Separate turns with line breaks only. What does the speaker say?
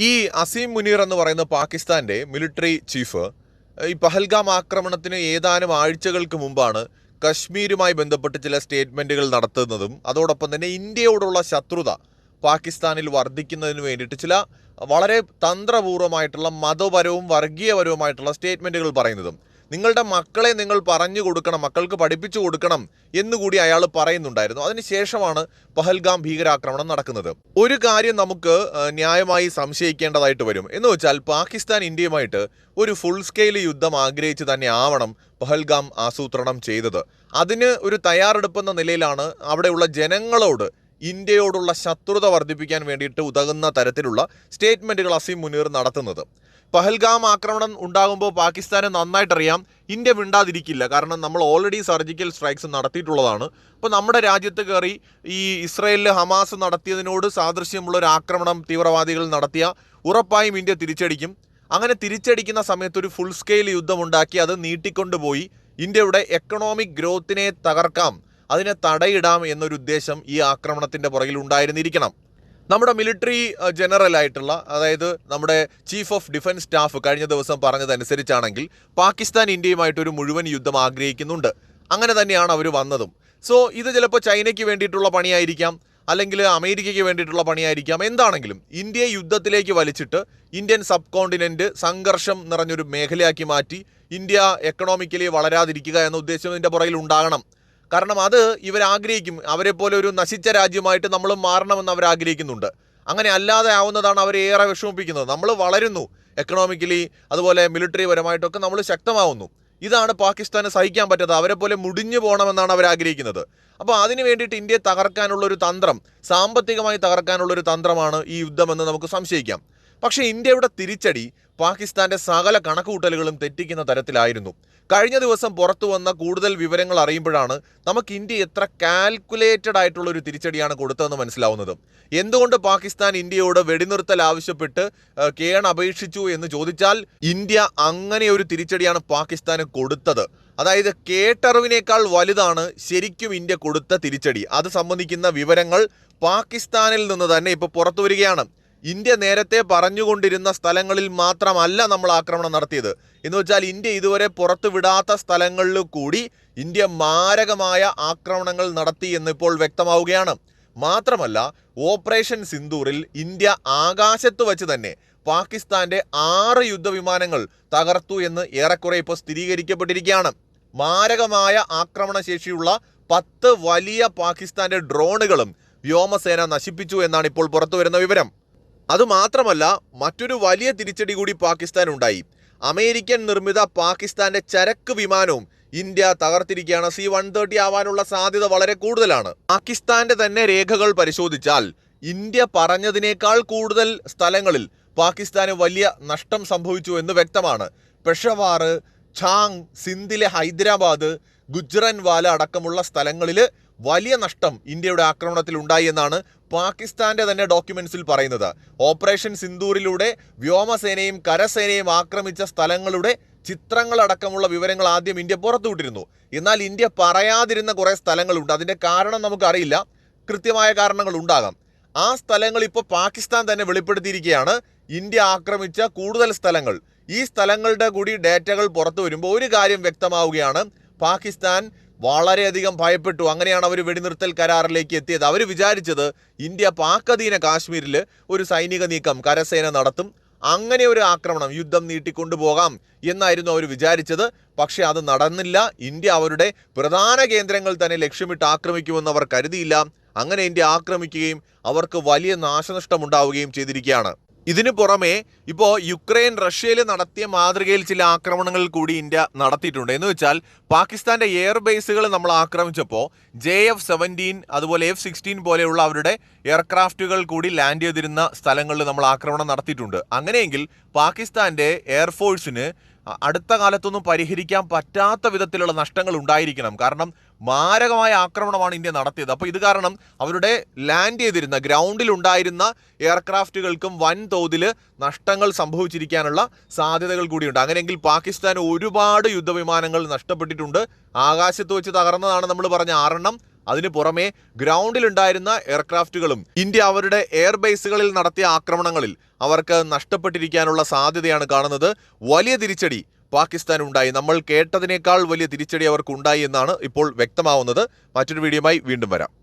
ഈ അസീം മുനീർ എന്ന് പറയുന്ന പാകിസ്ഥാന്റെ മിലിറ്ററി ചീഫ് ഈ പഹൽഗാം ആക്രമണത്തിന് ഏതാനും ആഴ്ചകൾക്ക് മുമ്പാണ് കശ്മീരുമായി ബന്ധപ്പെട്ട് ചില സ്റ്റേറ്റ്മെന്റുകൾ നടത്തുന്നതും അതോടൊപ്പം തന്നെ ഇന്ത്യയോടുള്ള ശത്രുത പാകിസ്ഥാനിൽ വർദ്ധിക്കുന്നതിന് വേണ്ടിയിട്ട് ചില വളരെ തന്ത്രപൂർവമായിട്ടുള്ള മതപരവും വർഗീയപരവുമായിട്ടുള്ള സ്റ്റേറ്റ്മെന്റുകൾ പറയുന്നതും. നിങ്ങളുടെ മക്കളെ നിങ്ങൾ പറഞ്ഞു കൊടുക്കണം മക്കൾക്ക് പഠിപ്പിച്ചു കൊടുക്കണം എന്നുകൂടി അയാൾ പറയുന്നുണ്ടായിരുന്നു. അതിനുശേഷമാണ് പഹൽഗാം ഭീകരാക്രമണം നടക്കുന്നത്. ഒരു കാര്യം നമുക്ക് ന്യായമായി സംശയിക്കേണ്ടതായിട്ട് വരും. എന്ന് വെച്ചാൽ പാകിസ്ഥാൻ ഇന്ത്യയുമായിട്ട് ഒരു ഫുൾ സ്കെയിൽ യുദ്ധം ആഗ്രഹിച്ച് തന്നെ ആവണം പഹൽഗാം ആസൂത്രണം ചെയ്തത്. അതിന് ഒരു തയ്യാറെടുപ്പെന്ന നിലയിലാണ് അവിടെയുള്ള ജനങ്ങളോട് ഇന്ത്യയോടുള്ള ശത്രുത വർദ്ധിപ്പിക്കാൻ വേണ്ടിയിട്ട് ഉതകുന്ന തരത്തിലുള്ള സ്റ്റേറ്റ്മെന്റുകൾ അസീം മുനീർ നടത്തുന്നത്. പഹൽഗാം ആക്രമണം ഉണ്ടാകുമ്പോൾ പാകിസ്ഥാന് നന്നായിട്ടറിയാം. ഇന്ത്യ മിണ്ടാതിരിക്കില്ല. കാരണം നമ്മൾ ഓൾറെഡി സർജിക്കൽ സ്ട്രൈക്സ് നടത്തിയിട്ടുള്ളതാണ്. അപ്പോൾ നമ്മുടെ രാജ്യത്ത് കയറി ഈ ഇസ്രയേലിൽ ഹമാസ് നടത്തിയതിനോട് സാദൃശ്യമുള്ള ഒരു ആക്രമണം തീവ്രവാദികൾ നടത്തിയ ഉറപ്പായും ഇന്ത്യ തിരിച്ചടിക്കും. അങ്ങനെ തിരിച്ചടിക്കുന്ന സമയത്ത് ഒരു ഫുൾ സ്കെയിൽ യുദ്ധമുണ്ടാക്കി അത് നീട്ടിക്കൊണ്ടുപോയി. ഇന്ത്യയുടെ എക്കണോമിക് ഗ്രോത്തിനെ തകർക്കാം. അതിനെ തടയിടാം എന്നൊരു ഉദ്ദേശം ഈ ആക്രമണത്തിന്റെ പുറകിൽ ഉണ്ടായിരുന്നിരിക്കണം. നമ്മുടെ മിലിറ്ററി ജനറൽ ആയിട്ടുള്ള അതായത് നമ്മുടെ ചീഫ് ഓഫ് ഡിഫൻസ് സ്റ്റാഫ് കഴിഞ്ഞ ദിവസം പറഞ്ഞതനുസരിച്ചാണെങ്കിൽ പാകിസ്ഥാൻ ഇന്ത്യയുമായിട്ട് ഒരു മുഴുവൻ യുദ്ധം ആഗ്രഹിക്കുന്നുണ്ട്. അങ്ങനെ തന്നെയാണ് അവർ വന്നതും. സോ ഇത് ചിലപ്പോൾ ചൈനയ്ക്ക് വേണ്ടിയിട്ടുള്ള പണിയായിരിക്കാം അല്ലെങ്കിൽ അമേരിക്കയ്ക്ക് വേണ്ടിയിട്ടുള്ള പണിയായിരിക്കാം. എന്താണെങ്കിലും ഇന്ത്യയെ യുദ്ധത്തിലേക്ക് വലിച്ചിട്ട് ഇന്ത്യൻ സബ് കോണ്ടിനെന്റ് സംഘർഷം നിറഞ്ഞൊരു മേഖലയാക്കി മാറ്റി ഇന്ത്യ എക്കണോമിക്കലി വളരാതിരിക്കുക എന്ന ഉദ്ദേശം ഇതിന്റെ പുറകിൽ ഉണ്ടാകണം. കാരണം അത് അവരെ പോലെ ഒരു നശിച്ച രാജ്യമായിട്ട് നമ്മൾ മാറണമെന്ന് അവർ ആഗ്രഹിക്കുന്നുണ്ട് അങ്ങനെ അല്ലാതെ ആവുന്നതാണ് അവരെ ഏറെ വിഷമിപ്പിക്കുന്നത്. നമ്മൾ വളരുന്നു. എക്കണോമിക്കലി അതുപോലെ മിലിറ്ററി പരമായിട്ടൊക്കെ നമ്മൾ ശക്തമാവുന്നു. ഇതാണ് പാകിസ്ഥാന് സഹിക്കാൻ പറ്റാത്തത്. അവരെ പോലെ മുടിഞ്ഞു പോകണമെന്നാണ് അവർ ആഗ്രഹിക്കുന്നത്. അപ്പോൾ അതിന് വേണ്ടിയിട്ട് ഇന്ത്യയെ തകർക്കാനുള്ള ഒരു തന്ത്രം സാമ്പത്തികമായി തകർക്കാനുള്ള ഒരു തന്ത്രമാണ് ഈ യുദ്ധമെന്ന് നമുക്ക് സംശയിക്കാം. പക്ഷേ ഇന്ത്യയുടെ തിരിച്ചടി പാകിസ്ഥാന്റെ സകല കണക്കുകൂട്ടലുകളും തെറ്റിക്കുന്ന തരത്തിലായിരുന്നു. കഴിഞ്ഞ ദിവസം പുറത്തു വന്ന കൂടുതൽ വിവരങ്ങൾ അറിയുമ്പോഴാണ് നമുക്ക് ഇന്ത്യ എത്ര കാൽക്കുലേറ്റഡ് ആയിട്ടുള്ള ഒരു തിരിച്ചടിയാണ് കൊടുത്തതെന്ന് മനസ്സിലാവുന്നത്. എന്തുകൊണ്ട് പാകിസ്ഥാൻ ഇന്ത്യയോട് വെടിനിർത്തൽ ആവശ്യപ്പെട്ട് കേൺ അപേക്ഷിച്ചു എന്ന് ചോദിച്ചാൽ ഇന്ത്യ അങ്ങനെ ഒരു തിരിച്ചടിയാണ് പാകിസ്ഥാന് കൊടുത്തത്. അതായത് കേട്ടറിവിനേക്കാൾ വലുതാണ് ശരിക്കും ഇന്ത്യ കൊടുത്ത തിരിച്ചടി. അത് സംബന്ധിക്കുന്ന വിവരങ്ങൾ പാകിസ്ഥാനിൽ നിന്ന് തന്നെ ഇപ്പോൾ പുറത്തു വരികയാണ്. ഇന്ത്യ നേരത്തെ പറഞ്ഞുകൊണ്ടിരുന്ന സ്ഥലങ്ങളിൽ മാത്രമല്ല നമ്മൾ ആക്രമണം നടത്തിയത്. എന്ന് വെച്ചാൽ ഇന്ത്യ ഇതുവരെ പുറത്തുവിടാത്ത സ്ഥലങ്ങളിൽ കൂടി ഇന്ത്യ മാരകമായ ആക്രമണങ്ങൾ നടത്തി എന്നിപ്പോൾ വ്യക്തമാവുകയാണ്. മാത്രമല്ല ഓപ്പറേഷൻ സിന്ദൂറിൽ ഇന്ത്യ ആകാശത്ത് വച്ച് തന്നെ പാകിസ്ഥാന്റെ ആറ് യുദ്ധവിമാനങ്ങൾ തകർത്തു എന്ന് ഏറെക്കുറെ ഇപ്പോൾ സ്ഥിരീകരിക്കപ്പെട്ടിരിക്കുകയാണ്. മാരകമായ ആക്രമണശേഷിയുള്ള പത്ത് വലിയ പാകിസ്ഥാന്റെ ഡ്രോണുകളും വ്യോമസേന നശിപ്പിച്ചു എന്നാണ് ഇപ്പോൾ പുറത്തു വരുന്ന വിവരം. അതുമാത്രമല്ല മറ്റൊരു വലിയ തിരിച്ചടി കൂടി പാകിസ്ഥാൻ ഉണ്ടായി അമേരിക്കൻ നിർമ്മിത പാകിസ്ഥാന്റെ ചരക്ക് വിമാനവും ഇന്ത്യ തകർത്തിരിക്കുകയാണ്. സി വൺ തേർട്ടി ആവാനുള്ള സാധ്യത വളരെ കൂടുതലാണ്. പാകിസ്ഥാന്റെ തന്നെ രേഖകൾ പരിശോധിച്ചാൽ ഇന്ത്യ പറഞ്ഞതിനേക്കാൾ കൂടുതൽ സ്ഥലങ്ങളിൽ പാകിസ്ഥാന് വലിയ നഷ്ടം സംഭവിച്ചു എന്ന് വ്യക്തമാണ്. പെഷവാർ ഛാങ് സിന്ധിലെ ഹൈദരാബാദ് ഗുജ്റൻവാല അടക്കമുള്ള സ്ഥലങ്ങളിൽ വലിയ നഷ്ടം ഇന്ത്യയുടെ ആക്രമണത്തിൽ ഉണ്ടായി എന്നാണ് പാകിസ്ഥാന്റെ തന്നെ ഡോക്യുമെന്റ്സിൽ പറയുന്നത്. ഓപ്പറേഷൻ സിന്ദൂരിലൂടെ വ്യോമസേനയും കരസേനയും ആക്രമിച്ച സ്ഥലങ്ങളുടെ ചിത്രങ്ങളടക്കമുള്ള വിവരങ്ങൾ ആദ്യം ഇന്ത്യ പുറത്തുവിട്ടിരുന്നു. എന്നാൽ ഇന്ത്യ പറയാതിരുന്ന കുറെ സ്ഥലങ്ങളുണ്ട്. അതിന്റെ കാരണം നമുക്കറിയില്ല. കൃത്യമായ കാരണങ്ങൾ ഉണ്ടാകാം. ആ സ്ഥലങ്ങൾ ഇപ്പോൾ പാകിസ്ഥാൻ തന്നെ വെളിപ്പെടുത്തിയിരിക്കുകയാണ്. ഇന്ത്യ ആക്രമിച്ച കൂടുതൽ സ്ഥലങ്ങൾ. ഈ സ്ഥലങ്ങളുടെ കൂടി ഡേറ്റകൾ പുറത്തു വരുമ്പോൾ ഒരു കാര്യം വ്യക്തമാവുകയാണ്. പാകിസ്ഥാൻ വളരെയധികം ഭയപ്പെട്ടു. അങ്ങനെയാണ് അവർ വെടിനിർത്തൽ കരാറിലേക്ക് എത്തിയത്. അവർ വിചാരിച്ചത് ഇന്ത്യ പാക് അധീന കാശ്മീരിൽ ഒരു സൈനിക നീക്കം കരസേന നടത്തും അങ്ങനെ ഒരു ആക്രമണം യുദ്ധം നീട്ടിക്കൊണ്ടുപോകാം എന്നായിരുന്നു അവർ വിചാരിച്ചത്. പക്ഷേ അത് നടന്നില്ല. ഇന്ത്യ അവരുടെ പ്രധാന കേന്ദ്രങ്ങൾ തന്നെ ലക്ഷ്യമിട്ട് ആക്രമിക്കുമെന്ന് അവർ കരുതിയില്ല. അങ്ങനെ ഇന്ത്യ ആക്രമിക്കുകയും അവർക്ക് വലിയ നാശനഷ്ടമുണ്ടാവുകയും ചെയ്തിരിക്കുകയാണ്. ഇതിനു പുറമെ ഇപ്പോൾ യുക്രൈൻ റഷ്യയിൽ നടത്തിയ മാതൃകയിൽ ചില ആക്രമണങ്ങൾ കൂടി ഇന്ത്യ നടത്തിയിട്ടുണ്ട്. എന്ന് വെച്ചാൽ പാകിസ്ഥാന്റെ എയർ ബേസുകൾ നമ്മൾ ആക്രമിച്ചപ്പോൾ ജെ എഫ് സെവന്റീൻ അതുപോലെ എഫ് സിക്സ്റ്റീൻ പോലെയുള്ള അവരുടെ എയർക്രാഫ്റ്റുകൾ കൂടി ലാൻഡ് ചെയ്തിരുന്ന സ്ഥലങ്ങളിൽ നമ്മൾ ആക്രമണം നടത്തിയിട്ടുണ്ട്. അങ്ങനെയെങ്കിൽ പാകിസ്ഥാന്റെ എയർഫോഴ്സിന് അടുത്ത കാലത്തൊന്നും പരിഹരിക്കാൻ പറ്റാത്ത വിധത്തിലുള്ള നഷ്ടങ്ങൾ ഉണ്ടായിരിക്കണം. കാരണം മാരകമായ ആക്രമണമാണ് ഇന്ത്യ നടത്തിയത്. അപ്പോൾ ഇത് കാരണം അവരുടെ ലാൻഡ് ചെയ്തിരുന്ന ഗ്രൗണ്ടിൽ ഉണ്ടായിരുന്ന എയർക്രാഫ്റ്റുകൾക്കും വൻതോതിൽ നഷ്ടങ്ങൾ സംഭവിച്ചിരിക്കാനുള്ള സാധ്യതകൾ കൂടിയുണ്ട്. അങ്ങനെയെങ്കിൽ പാകിസ്ഥാൻ ഒരുപാട് യുദ്ധവിമാനങ്ങൾ നഷ്ടപ്പെട്ടിട്ടുണ്ട്. ആകാശത്ത് വെച്ച് തകർന്നതാണ് നമ്മൾ പറഞ്ഞ ആറെണ്ണം. അതിനു പുറമെ ഗ്രൗണ്ടിലുണ്ടായിരുന്ന എയർക്രാഫ്റ്റുകളും ഇന്ത്യ അവരുടെ എയർബേസുകളിൽ നടത്തിയ ആക്രമണങ്ങളിൽ അവർക്ക് നഷ്ടപ്പെട്ടിരിക്കാനുള്ള സാധ്യതയാണ് കാണുന്നത്. വലിയ തിരിച്ചടി പാകിസ്ഥാൻ ഉണ്ടായി നമ്മൾ കേട്ടതിനേക്കാൾ വലിയ തിരിച്ചടി അവർക്കുണ്ടായി എന്നാണ് ഇപ്പോൾ വ്യക്തമാവുന്നത്. മറ്റൊരു വീഡിയോയുമായി വീണ്ടും വരാം.